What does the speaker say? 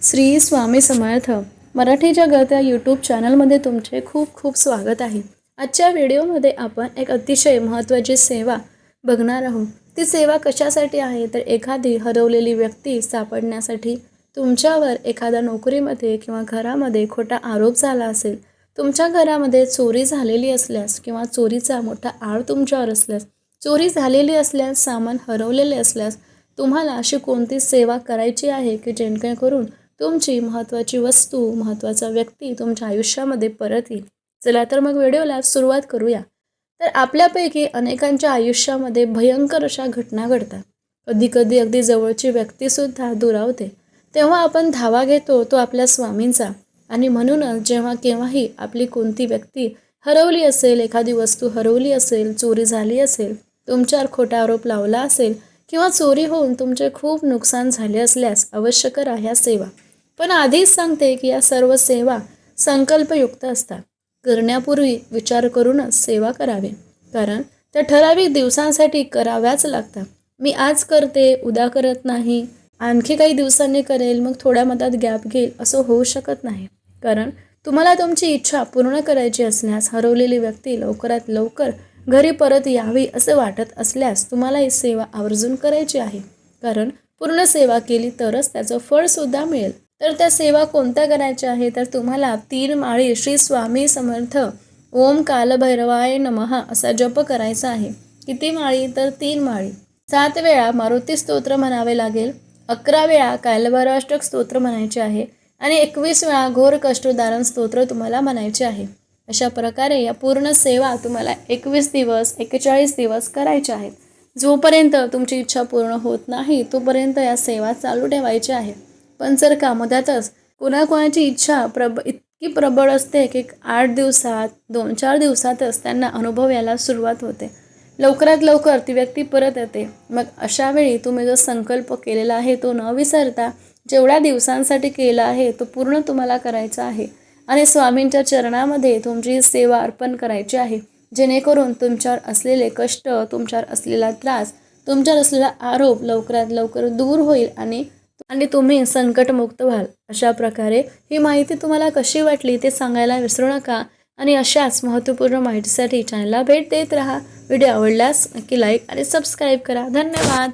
श्री स्वामी समर्थ मराठी जगत या यूट्यूब चॅनलमध्ये तुमचे खूप खूप स्वागत आहे. आजच्या व्हिडिओमध्ये आपण एक अतिशय महत्त्वाची सेवा बघणार आहोत. ती सेवा कशासाठी आहे? तर एखादी हरवलेली व्यक्ती सापडण्यासाठी तुमच्यावर एखाद्या नोकरीमध्ये किंवा घरामध्ये खोटा आरोप झाला असेल तुमच्या घरामध्ये चोरी झालेली असल्यास किंवा चोरीचा मोठा आळ तुमच्यावर असल्यास चोरी झालेली असल्यास सामान हरवलेले असल्यास तुम्हाला अशी कोणती सेवा करायची आहे की जेणेकरून तुमची महत्त्वाची वस्तू महत्त्वाचा व्यक्ती तुमच्या आयुष्यामध्ये परत येईल. चला तर मग व्हिडिओला सुरुवात करूया. तर आपल्यापैकी अनेकांच्या आयुष्यामध्ये भयंकर अशा घटना घडतात. कधी कधी अगदी जवळची व्यक्तीसुद्धा दुरावते तेव्हा आपण धावा घेतो तो आपल्या स्वामींचा. आणि म्हणूनच जेव्हा केव्हाही आपली कोणती व्यक्ती हरवली असेल एखादी वस्तू हरवली असेल चोरी झाली असेल तुमच्यावर खोटा आरोप लावला असेल किंवा चोरी होऊन तुमचे खूप नुकसान झाले असल्यास अवश्य करा ह्या सेवा. पण आधीच सांगते की या सर्व सेवा संकल्पयुक्त असतात. करण्यापूर्वी विचार करूनच सेवा करावी. कारण त्या ठराविक दिवसांसाठी कराव्याच लागतात. मी आज करते उद्या करत नाही आणखी काही दिवसांनी करेल मग थोड्या मधात गॅप घेईल असं होऊ शकत नाही. कारण तुम्हाला तुमची इच्छा पूर्ण करायची असल्यास हरवलेली व्यक्ती लवकरात लवकर घरी परत यावी असं वाटत असल्यास तुम्हाला ही सेवा आवर्जून करायची आहे. कारण पूर्ण सेवा केली तरच त्याचं फळसुद्धा मिळेल. तर त्या सेवा कोणत्या करायच्या आहे तर तुम्हाला तीन माळी श्री स्वामी समर्थ ओम कालभैरवाय नमः असा जप करायचा आहे. किती माळी? तर तीन माळी. सात वेळा मारुती स्तोत्र म्हणावे लागेल. अकरा वेळा कालभैरवाष्टक स्तोत्र म्हणायचे आहे. आणि एकवीस वेळा घोर कष्टोदारण स्तोत्र तुम्हाला म्हणायचे आहे. अशा प्रकारे या पूर्ण सेवा तुम्हाला एकवीस दिवस एकेचाळीस दिवस करायच्या आहेत. जोपर्यंत तुमची इच्छा पूर्ण होत नाही तोपर्यंत या सेवा चालू ठेवायच्या आहेत. पण जर का कोणाकोणाची इच्छा प्रब इतकी प्रबळ असते की आठ दिवसात दोन चार दिवसातच त्यांना अनुभव यायला सुरुवात होते. लवकरात लवकर ती व्यक्ती परत येते. मग अशावेळी तुम्ही जो संकल्प केलेला आहे तो न विसरता जेवढ्या दिवसांसाठी केला आहे तो पूर्ण तुम्हाला करायचा आहे. आणि स्वामींच्या चरणामध्ये तुमची सेवा अर्पण करायची आहे. जेणेकरून तुमच्यावर असलेले कष्ट तुमच्यावर असलेला त्रास तुमच्यावर असलेला आरोप लवकरात लवकर दूर होईल आणि आणि तुम्ही संकटमुक्त व्हाल. अशा प्रकारे ही माहिती तुम्हाला कशी वाटली ते सांगायला विसरू नका. आणि अशाच महत्त्वपूर्ण माहितीसाठी चॅनलला भेट देत राहा. व्हिडिओ आवडल्यास नक्की लाईक आणि सबस्क्राईब करा. धन्यवाद.